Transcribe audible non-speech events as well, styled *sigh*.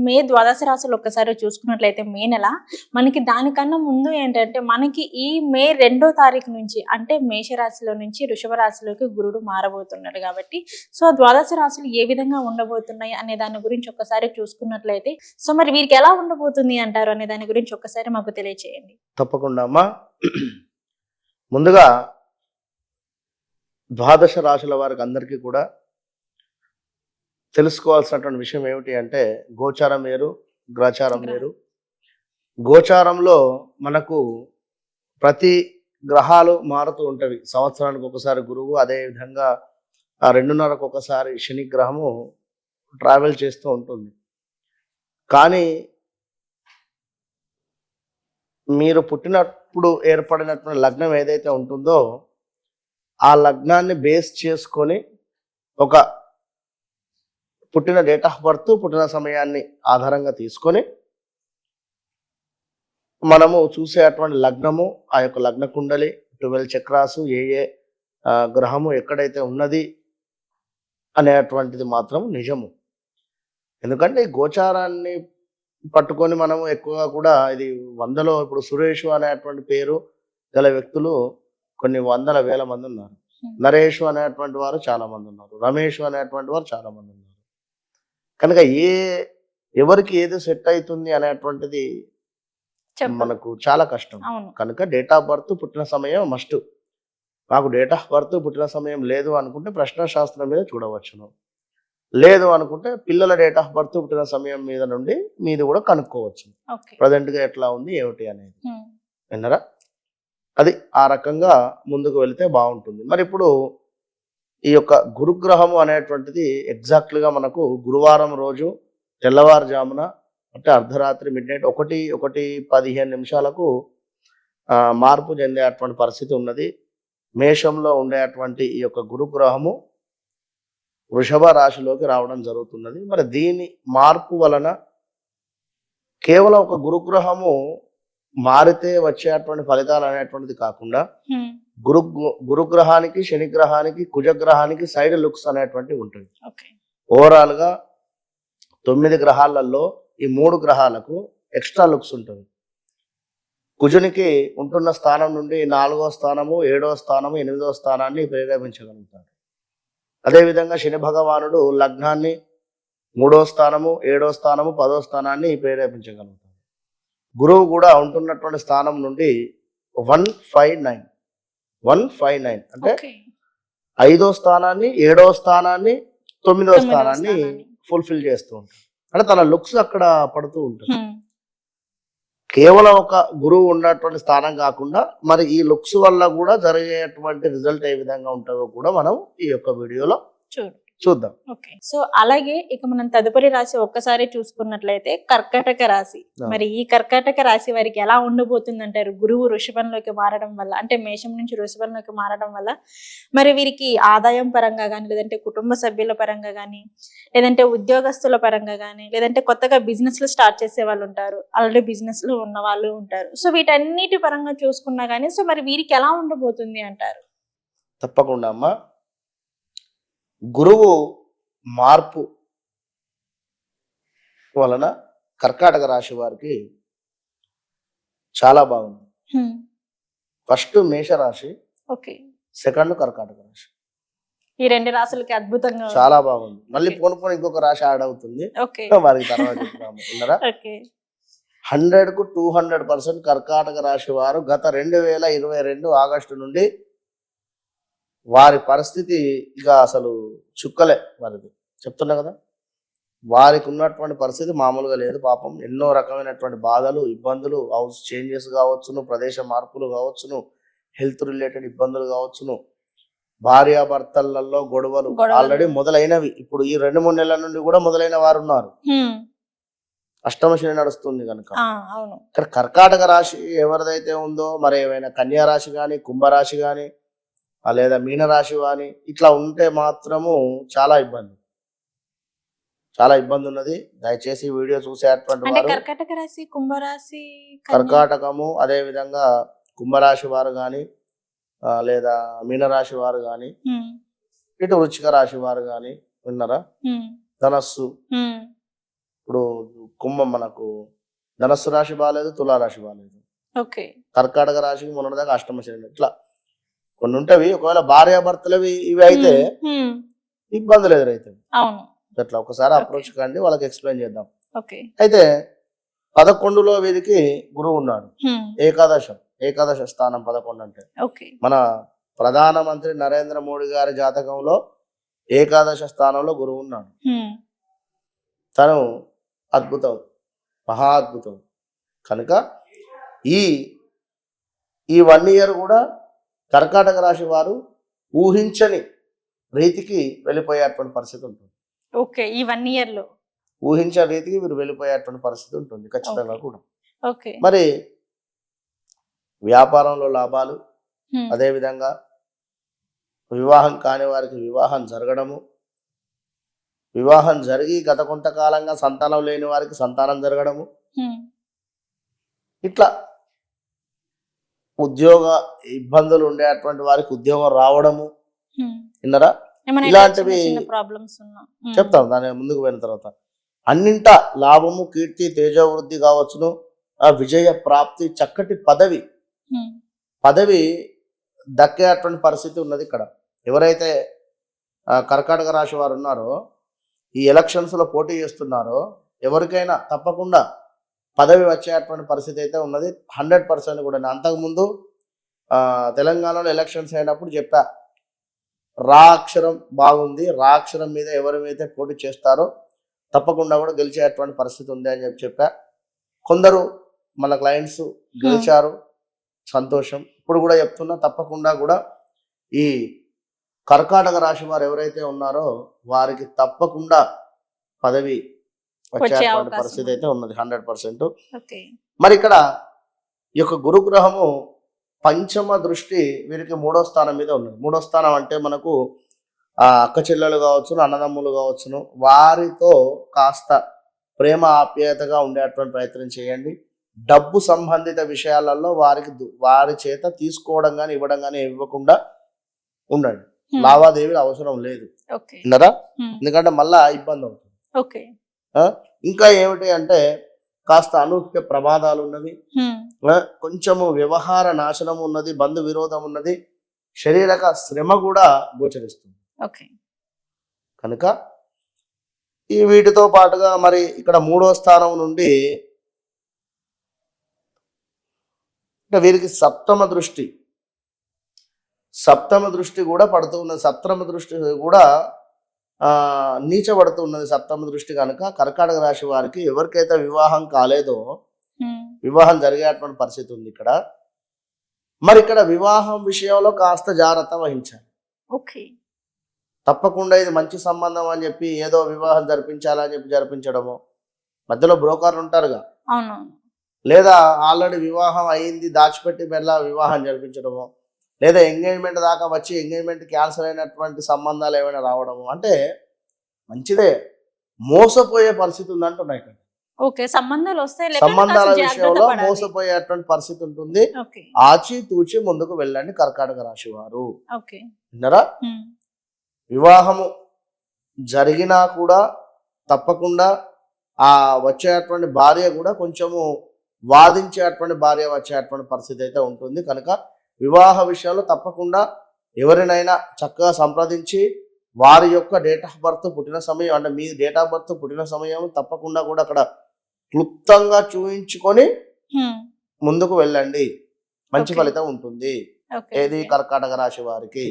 మే ద్వాదశ రాశులు ఒక్కసారి చూసుకున్నట్లయితే మే నెల మనకి దానికన్నా ముందు ఏంటంటే మనకి ఈ మే రెండో తారీఖు నుంచి అంటే మేషరాశిలో నుంచి వృషభ రాశిలోకి గురుడు మారబోతున్నాడు కాబట్టి సో ఆ ద్వాదశ రాశులు ఏ విధంగా ఉండబోతున్నాయి అనే దాని గురించి ఒక్కసారి చూసుకున్నట్లయితే సో మరి వీరికి ఎలా ఉండబోతుంది అంటారు అనే దాని గురించి ఒక్కసారి మాకు తెలియచేయండి. తప్పకుండా అమ్మా. ముందుగా ద్వాదశ రాశుల వారికి అందరికీ కూడా తెలుసుకోవాల్సినటువంటి విషయం ఏమిటి అంటే గోచారం వేరు గ్రహచారం వేరు. గోచారంలో మనకు ప్రతి గ్రహాలు మారుతూ ఉంటవి. సంవత్సరానికి ఒకసారి గురువు అదే విధంగా ఆ రెండున్నరకు ఒకసారి శని గ్రహము ట్రావెల్ చేస్తూ ఉంటుంది. కానీ మీరు పుట్టినప్పుడు ఏర్పడినటువంటి లగ్నం ఏదైతే ఉంటుందో ఆ లగ్నాన్ని బేస్ చేసుకొని ఒక పుట్టిన డేట్ ఆఫ్ బర్త్ పుట్టిన సమయాన్ని ఆధారంగా తీసుకొని మనము చూసేటువంటి లగ్నము ఆ యొక్క లగ్న కుండలి ట్వెల్వ్ చక్రాసు ఏ ఏ గ్రహము ఎక్కడైతే ఉన్నది అనేటువంటిది మాత్రం నిజము. ఎందుకంటే ఈ గోచారాన్ని పట్టుకొని మనము ఎక్కువగా కూడా ఇది వందలో ఇప్పుడు సురేష్ అనేటువంటి పేరు గల వ్యక్తులు కొన్ని వందల వేల మంది ఉన్నారు. నరేష్ అనేటువంటి వారు చాలా మంది ఉన్నారు. రమేష్ అనేటువంటి వారు చాలా మంది ఉన్నారు. కనుక ఏ ఎవరికి ఏది సెట్ అవుతుంది అనేటువంటిది మనకు చాలా కష్టం. కనుక డేట్ ఆఫ్ బర్త్ పుట్టిన సమయం మస్ట్. మాకు డేట్ ఆఫ్ బర్త్ పుట్టిన సమయం లేదు అనుకుంటే ప్రశ్న శాస్త్రం మీద చూడవచ్చును. లేదు అనుకుంటే పిల్లల డేట్ ఆఫ్ బర్త్ పుట్టిన సమయం మీద నుండి మీది కూడా కనుక్కోవచ్చు. ఓకే. ప్రజెంట్గా ఎట్లా ఉంది ఏమిటి అనేది. విన్నరా? అది ఆ రకంగా ముందుకు వెళితే బాగుంటుంది. మరి ఇప్పుడు ఈ యొక్క గురుగ్రహము అనేటువంటిది ఎగ్జాక్ట్గా మనకు గురువారం రోజు తెల్లవారుజామున అంటే అర్ధరాత్రి మిడ్ నైట్ ఒకటి ఒకటి పదిహేను నిమిషాలకు మార్పు చెందేటువంటి పరిస్థితి ఉన్నది. మేషంలో ఉండేటువంటి ఈ యొక్క గురుగ్రహము వృషభ రాశిలోకి రావడం జరుగుతున్నది. మరి దీని మార్పు వలన కేవలం ఒక గురుగ్రహము మారితే వచ్చేటువంటి ఫలితాలు అనేటువంటిది కాకుండా గురు గురుగ్రహానికి శనిగ్రహానికి కుజగ్రహానికి సైడ్ లుక్స్ అనేటువంటివి ఉంటుంది ఓవరాల్గా తొమ్మిది గ్రహాలలో ఈ మూడు గ్రహాలకు ఎక్స్ట్రా లుక్స్ ఉంటుంది. కుజునికి ఉంటున్న స్థానం నుండి నాలుగో స్థానము ఏడో స్థానము ఎనిమిదో స్థానాన్ని ప్రేరేపించగలుగుతాడు. అదేవిధంగా శని భగవానుడు లగ్నాన్ని మూడో స్థానము ఏడో స్థానము పదో స్థానాన్ని ప్రేరేపించగలుగుతాడు. గురువు కూడా ఉంటున్నటువంటి స్థానం నుండి one five nine. One five nine. అంటే ఐదో స్థానాన్ని ఏడో స్థానాన్ని తొమ్మిదో స్థానాన్ని. ఫుల్ఫిల్ చేస్తూ ఉంటాడు. అంటే తన లుక్స్ అక్కడ పడుతూ ఉంటుంది కేవలం ఒక గురువు ఉన్నటువంటి స్థానం కాకుండా మరి ఈ లుక్స్ వల్ల కూడా జరిగేటువంటి రిజల్ట్ ఏ విధంగా ఉంటుందో కూడా మనం ఈ యొక్క వీడియోలో చూడు. చూద్దాం. ఓకే. సో అలాగే ఇక మనం తదుపరి రాశి ఒక్కసారి చూసుకున్నట్లయితే కర్కాటక రాశి. మరి ఈ కర్కాటక రాశి వారికి ఎలా ఉండబోతుంది అంటారు గురువు వృషభంలోకి మారడం వల్ల అంటే మేషం నుంచి వృషభంలోకి మారడం వల్ల మరి వీరికి ఆదాయం పరంగా కానీ లేదంటే కుటుంబ సభ్యుల పరంగా కానీ లేదంటే ఉద్యోగస్తుల పరంగా కానీ లేదంటే కొత్తగా బిజినెస్లు స్టార్ట్ చేసే వాళ్ళు ఉంటారు. ఆల్రెడీ బిజినెస్లు ఉన్న వాళ్ళు ఉంటారు. సో వీటన్నిటి పరంగా చూసుకున్నా కానీ సో మరి వీరికి ఎలా ఉండబోతుంది అంటారు? తప్పకుండా అమ్మా. గురువు మార్పు వలన కర్కాటక రాశి వారికి చాలా బాగుంది. ఫస్ట్ మేషరాశి ఓకే సెకండ్ కర్కాటక రాశి. ఈ రెండు రాశులకి అద్భుతంగా. చాలా బాగుంది. మళ్ళీ. పోను పోను ఇంకొక రాశి యాడ్ అవుతుంది. *laughs* వారికి తర్వాత హండ్రెడ్కు టూ హండ్రెడ్ పర్సెంట్ కర్కాటక రాశి వారు గత రెండు వేల ఇరవై రెండు ఆగస్టు నుండి వారి పరిస్థితి ఇక అసలు చుక్కలే వారిది. చెప్తున్నా కదా? వారికి ఉన్నటువంటి పరిస్థితి మామూలుగా లేదు. పాపం ఎన్నో రకమైనటువంటి బాధలు ఇబ్బందులు హౌస్ చేంజెస్ కావచ్చును ప్రదేశ మార్పులు కావచ్చును హెల్త్ రిలేటెడ్ ఇబ్బందులు కావచ్చును. భార్యాభర్తలలో గొడవలు. ఆల్రెడీ మొదలైనవి. ఇప్పుడు ఈ రెండు మూడు నెలల నుండి కూడా మొదలైన వారు ఉన్నారు. అష్టమ శని నడుస్తుంది కనుక. ఇక్కడ కర్కాటక రాశి ఎవరిదైతే ఉందో మరి ఏమైనా కన్యా రాశి కానీ కుంభరాశి కానీ లేదా మీనరాశి కానీ ఇట్లా ఉంటే మాత్రము చాలా ఇబ్బంది. చాలా ఇబ్బంది ఉన్నది. దయచేసి వీడియో చూసేటువంటి వారు కర్కాటక రాశి కుంభరాశి కర్కాటకము అదే విధంగా కుంభరాశి వారు కానీ లేదా మీనరాశి వారు కానీ. ఇటు వృచ్చిక రాశి వారు కానీ విన్నారా. ధనస్సు. ఇప్పుడు కుంభం మనకు ధనస్సు రాశి బాగాలేదు తులారాశి బాగాలేదు ఓకే. కర్కాటక రాశికి మొన్నటిదాకా అష్టమ శని ఇట్లా కొన్ని ఉంటవి ఒకవేళ భార్యాభర్తలవి ఇవి అయితే. ఇబ్బందులు ఎదురవుతాయి అవును. అట్లా ఒకసారి. అప్రోచ్ కండి వాళ్ళకి ఎక్స్ప్లెయిన్ చేద్దాం. అయితే పదకొండులో వీరికి గురువు ఉన్నాడు. ఏకాదశం ఏకాదశ స్థానం పదకొండు అంటే. మన ప్రధానమంత్రి నరేంద్ర మోడీ గారి జాతకంలో ఏకాదశ స్థానంలో గురువు ఉన్నాడు. తను అద్భుతం మహా అద్భుతం. కనుక ఈ ఈ వన్ ఇయర్ కూడా కర్కాటక రాశి వారు ఊహించని రీతికి వెళ్ళిపోయేటువంటి పరిస్థితి ఉంటుంది. ఓకే ఈ వన్ ఇయర్లో ఊహించని రీతికి వీరు వెళ్ళిపోయేటువంటి పరిస్థితి ఉంటుంది ఖచ్చితంగా. కూడా. ఓకే. మరి వ్యాపారంలో లాభాలు హ్మ్, అదే విధంగా వివాహం కాని వారికి వివాహం జరగడము వివాహం జరిగి గత కొంతకాలంగా సంతానం లేని వారికి సంతానం జరగడము. ఇట్లా ఉద్యోగ ఇబ్బందులు ఉండేటువంటి వారికి ఉద్యోగం రావడము. విన్నరా? ఇలాంటివి చిన్న చిన్న ప్రాబ్లమ్స్ ఉన్నా. హ్మ్, చెప్తాం దాని ముందుకు పోయిన తర్వాత. అన్నింట లాభము కీర్తి తేజవృద్ధి కావచ్చును. ఆ విజయ ప్రాప్తి చక్కటి పదవి. పదవి దక్కేటువంటి పరిస్థితి ఉన్నది ఇక్కడ. ఎవరైతే కర్కాటక రాశి వారు ఉన్నారో ఈ ఎలక్షన్స్లో పోటీ చేస్తున్నారో ఎవరికైనా తప్పకుండా పదవి వచ్చేటువంటి పరిస్థితి అయితే ఉన్నది. హండ్రెడ్ పర్సెంట్ కూడా అంతకుముందు తెలంగాణలో ఎలక్షన్స్ అయినప్పుడు చెప్పా రా అక్షరం బాగుంది రా అక్షరం మీద ఎవరైతే పోటీ చేస్తారో తప్పకుండా కూడా గెలిచేటువంటి పరిస్థితి ఉంది అని చెప్పి చెప్పా. కొందరు మన క్లయింట్స్ గెలిచారు సంతోషం. ఇప్పుడు కూడా చెప్తున్నా తప్పకుండా కూడా ఈ కర్కాటక రాశి వారు ఎవరైతే ఉన్నారో వారికి తప్పకుండా పదవి వచ్చేటువంటి అవకాశం పరిస్థితి అయితే ఉన్నది హండ్రెడ్ పర్సెంట్. మరి ఇక్కడ ఈ యొక్క గురుగ్రహము పంచమ దృష్టి వీరికి మూడో స్థానం మీద ఉన్నది. మూడో స్థానం అంటే మనకు ఆ అక్క చెల్లెలు కావచ్చును అన్నదమ్ములు కావచ్చును. వారితో కాస్త ప్రేమ ఆప్యాయతగా ఉండేటువంటి ప్రయత్నం చేయండి. డబ్బు సంబంధిత విషయాలలో వారికి వారి చేత తీసుకోవడం కానీ ఇవ్వడం కానీ ఇవ్వకుండా ఉండండి. లావాదేవీలు అవసరం లేదు. ఎందుకంటే మళ్ళా ఇబ్బంది అవుతుంది. ఓకే. ఇంకా ఏమిటి అంటే కాస్త అనూహ్య ప్రమాదాలు ఉన్నవి. కొంచెము వ్యవహార నాశనం ఉన్నది బంధు విరోధం ఉన్నది శరీరక శ్రమ కూడా గోచరిస్తుంది. కనుక ఈ వీటితో పాటుగా మరి ఇక్కడ మూడో స్థానం నుండి అంటే వీరికి సప్తమ దృష్టి. సప్తమ దృష్టి కూడా పడుతూ ఉన్నది సప్తమ దృష్టి కూడా ఆ నీచబడుతూ ఉన్నది సప్తమ దృష్టి కనుక కర్కాటక రాశి వారికి ఎవరికైతే వివాహం కాలేదో వివాహం జరిగేటువంటి పరిస్థితి ఉంది ఇక్కడ. మరి ఇక్కడ వివాహం విషయంలో కాస్త జాగ్రత్త వహించాలి. ఓకే. తప్పకుండా ఇది మంచి సంబంధం అని చెప్పి ఏదో వివాహం జరిపించాలని చెప్పి జరిపించడము. మధ్యలో బ్రోకర్లు ఉంటారుగా. లేదా ఆల్రెడీ వివాహం అయింది దాచిపెట్టి మెల్ల వివాహం జరిపించడము. లేదా ఎంగేజ్మెంట్ దాకా వచ్చి ఎంగేజ్మెంట్ క్యాన్సిల్ అయినటువంటి సంబంధాలు ఏమైనా రావడము అంటే మంచిదే. మోసపోయే పరిస్థితి ఉంది అంటున్నాయి ఇక్కడ ఓకే సంబంధాలు వస్తాయి సంబంధాల విషయంలో. మోసపోయేటువంటి పరిస్థితి ఉంటుంది. ఆచి తూచి ముందుకు వెళ్ళండి కర్కాటక రాశి వారు. విన్నారా? హ్మ్, వివాహము జరిగినా కూడా తప్పకుండా ఆ వచ్చేటువంటి భార్య కూడా కొంచెము వాదించేటువంటి భార్య వచ్చేటువంటి పరిస్థితి అయితే ఉంటుంది. కనుక వివాహ విషయంలో తప్పకుండా ఎవరినైనా చక్కగా సంప్రదించి వారి యొక్క డేట్ ఆఫ్ బర్త్ పుట్టిన సమయం అంటే మీ డేట్ ఆఫ్ బర్త్ పుట్టిన సమయం తప్పకుండా కూడా అక్కడ క్లుప్తంగా చూయించుకొని ముందుకు వెళ్ళండి. మంచి. ఫలితం ఉంటుంది. ఏది. కర్కాటక రాశి వారికి.